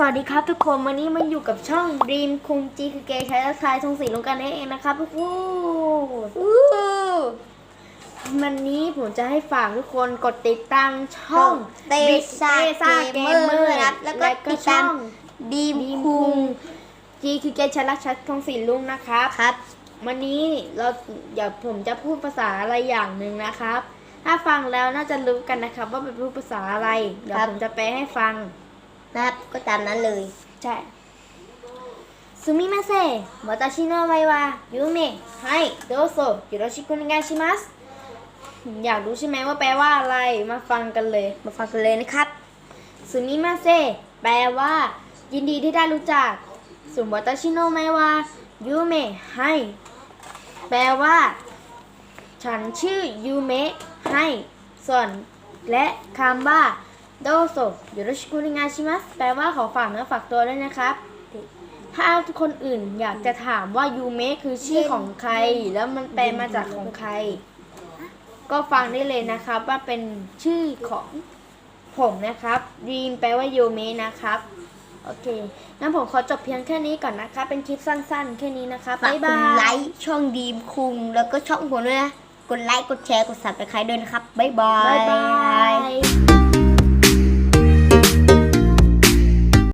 สวัสดีครับทุกคนวันนี้มาอยู่กับช่อง Dream คุงจีคือเกย์ใช้แล้วทายทรงสีลงกันเองนะครับทุกคนวันนี้ผมจะให้ฝากทุกคนกดติดตามช่องเตซ่าซ่าเกมเมอร์ครับแล้วก็ติดตามช่องดีมดีมคุคุงงจีคือเกย์ใช้แล้วชัดทรงสีลุงนะครับครับ วันนี้เราเดี๋ยวผมจะพูดภาษาอะไรอย่างหนึ่งนะครับ ถ้าฟังแล้วน่าจะรู้กันนะครับ ว่าเป็นพูดภาษาอะไรเดี๋ยวครับผมจะแปลให้ฟัง นะครับ ก็ตามนั้นเลย ใช่ซูมิมาเซ่วัตชิโนะไววายูみません。私โ名前はゆめ。はい、ชิคุろしくおชิมัส。อยากรู้ใช่ไหมว่าแปลว่าอะไร มาฟังกันเลย มาฟังกันเลยนะครับすみเซ่แปลว่า ยินดีที่ได้รู้จักสุวนวาตชิโนไมวายูเมะให้แปลว่า ฉันชื่อยูเมะให้ส่วนและคำว่า โดโซยูโรชิคุนิงาชิมัสแปลว่าขอฝากเนื้อฝากตัวด้วยนะครับ ถ้าคนอื่นอยากจะถามว่ายูเมะคือชื่อของใคร แล้วมันแปลมาจากของใคร ก็ฟังได้เลยนะครับ ว่าเป็นชื่อของผมนะครับดีมแปลว่ายูเมะนะครับโอเค งั้นผมขอจบเพียงแค่นี้ก่อนนะคะ เป็นคลิปสั้นๆ แค่นี้นะคะบ๊ายบายกดไลค์ช่องดีมคุง แล้วก็ช่องผมด้วยนะ กดไลค์ กดแชร์ กดสับสไครต์ด้วยนะครับ บ๊ายบาย บ๊ายบาย